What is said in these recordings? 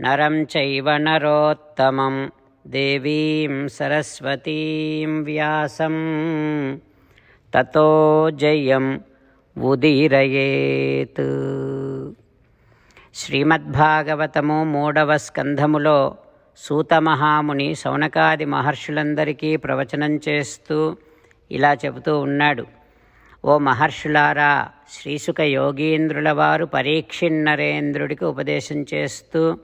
నరం చైవ నరోత్తమం. దేవీం సరస్వతీం వ్యాసం. తతో జయం ఉదీరయేత్. శ్రీమద్భాగవతము మూడవ స్కంధములో సూతమహాముని సౌనకాది మహర్షులందరికీ ప్రవచనం చేస్తూ ఇలా చెబుతూ ఉన్నాడు. ఓ మహర్షులారా శ్రీసుక యోగీంద్రుల వారు పరీక్షిన్నరేంద్రుడికి ఉపదేశం చేస్తూ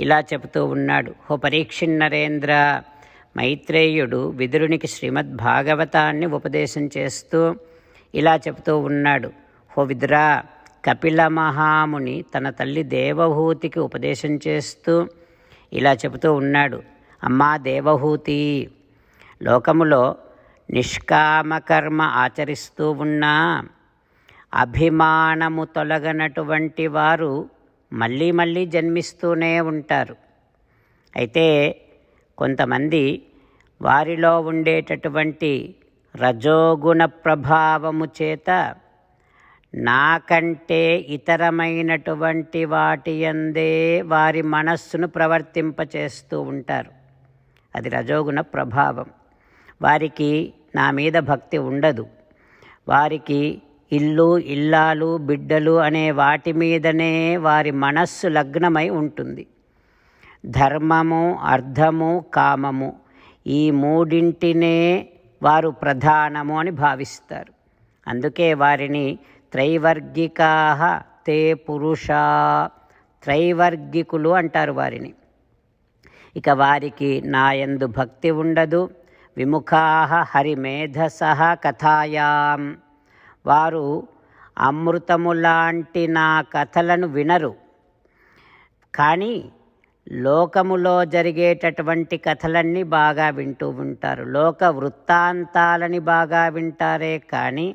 ఇలా చెబుతూ ఉన్నాడు. హో ఓ పరీక్షిన్నరేంద్ర మైత్రేయుడు విదురునికి శ్రీమద్ భాగవతాన్ని ఉపదేశం చేస్తూ ఇలా చెబుతూ ఉన్నాడు. హో విదురా కపిల మహాముని తన తల్లి దేవహూతికి ఉపదేశం చేస్తూ ఇలా చెబుతూ ఉన్నాడు. అమ్మా దేవహూతి లోకములో నిష్కామకర్మ ఆచరిస్తూ ఉన్నా అభిమానము తొలగనటువంటి వారు మళ్ళీ మళ్ళీ జన్మిస్తూనే ఉంటారు. అయితే కొంతమంది వారిలో ఉండేటటువంటి రజోగుణ ప్రభావము చేత నాకంటే ఇతరమైనటువంటి వాటి అందే వారి మనస్సును ప్రవర్తింపచేస్తూ ఉంటారు. అది రజోగుణ ప్రభావం. వారికి నా మీద భక్తి ఉండదు. వారికి ఇల్లు ఇల్లాలు బిడ్డలు అనే వాటి మీదనే వారి మనస్సు లగ్నమై ఉంటుంది. ధర్మము అర్థము కామము ఈ మూడింటినే వారు ప్రధానము అని భావిస్తారు. అందుకే వారిని త్రైవర్గికా తే పురుష త్రైవర్గికులు అంటారు వారిని. ఇక వారికి నాయందు భక్తి ఉండదు. విముఖా హరిమేధస కథాయాం. వారు అమృతము లాంటి నా కథలను వినరు. కానీ లోకములో జరిగేటటువంటి కథలన్నీ బాగా వింటూ ఉంటారు. లోక వృత్తాంతాలని బాగా వింటారే కానీ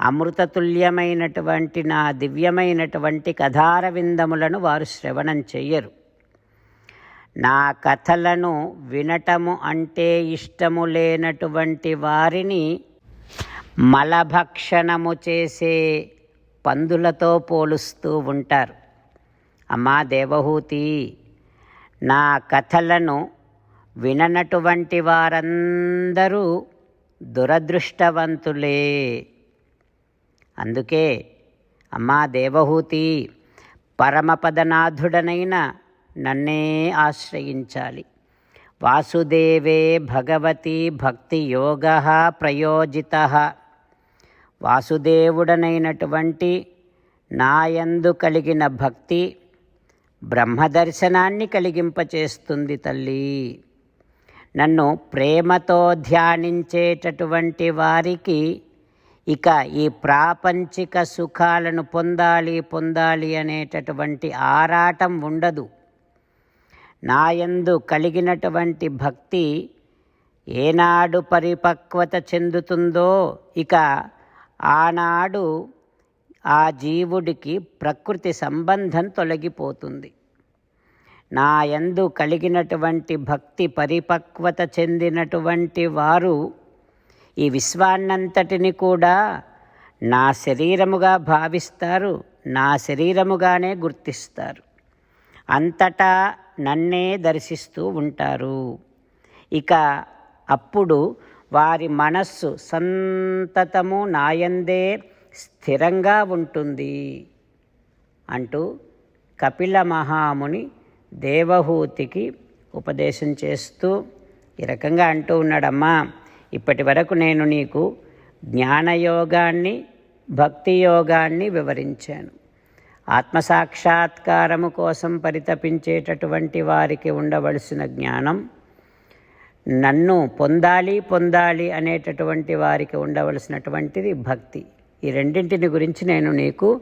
అమృతతుల్యమైనటువంటి నా దివ్యమైనటువంటి కథార విందములను వారు శ్రవణం చెయ్యరు. నా కథలను వినటము అంటే ఇష్టము లేనటువంటి వారిని మలభక్షణము చేసే పందులతో పోలుస్తూ ఉంటారు. అమ్మా దేవహూతి నా కథలను విననటువంటి వారందరూ దురదృష్టవంతులే. అందుకే అమ్మా దేవహూతి పరమపదనాథుడనైన నన్నే ఆశ్రయించాలి. వాసుదేవే భగవతి భక్తి యోగ ప్రయోజిత. వాసుదేవుడనైనటువంటి నాయందు కలిగిన భక్తి బ్రహ్మదర్శనాన్ని కలిగింపచేస్తుంది తల్లి. నన్ను ప్రేమతో ధ్యానించేటటువంటి వారికి ఇక ఈ ప్రాపంచిక సుఖాలను పొందాలి పొందాలి అనేటటువంటి ఆరాటం ఉండదు. నాయందు కలిగినటువంటి భక్తి ఏనాడు పరిపక్వత చెందుతుందో ఇక ఆనాడు ఆ జీవుడికి ప్రకృతి సంబంధం తొలగిపోతుంది. నా యందు కలిగినటువంటి భక్తి పరిపక్వత చెందినటువంటి వారు ఈ విశ్వాన్నంతటిని కూడా నా శరీరముగా భావిస్తారు నా శరీరముగానే గుర్తిస్తారు. అంతటా నన్నే దర్శిస్తూ ఉంటారు. ఇక అప్పుడు వారి మనస్సు సంతతము నాయందే స్థిరంగా ఉంటుంది. అంటూ కపిల మహాముని దేవహూతికి ఉపదేశం చేస్తూ ఈ రకంగా అంటూ ఉన్నాడమ్మా ఇప్పటి వరకు నేను నీకు జ్ఞానయోగాన్ని భక్తి యోగాన్ని వివరించాను. ఆత్మసాక్షాత్కారము కోసం పరితపించేటటువంటి వారికి ఉండవలసిన జ్ఞానం నన్ను పొందాలి పొందాలి అనేటటువంటి వారికి ఉండవలసినటువంటిది భక్తి. ఈ రెండింటిని గురించి నేను నీకు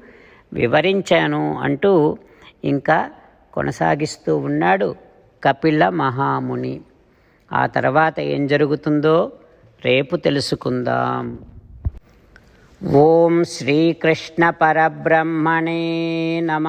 వివరించాను అంటూ ఇంకా కొనసాగిస్తూ ఉన్నాడు కపిల మహాముని. ఆ తర్వాత ఏం జరుగుతుందో రేపు తెలుసుకుందాం. ఓం శ్రీకృష్ణ పరబ్రహ్మణే నమ.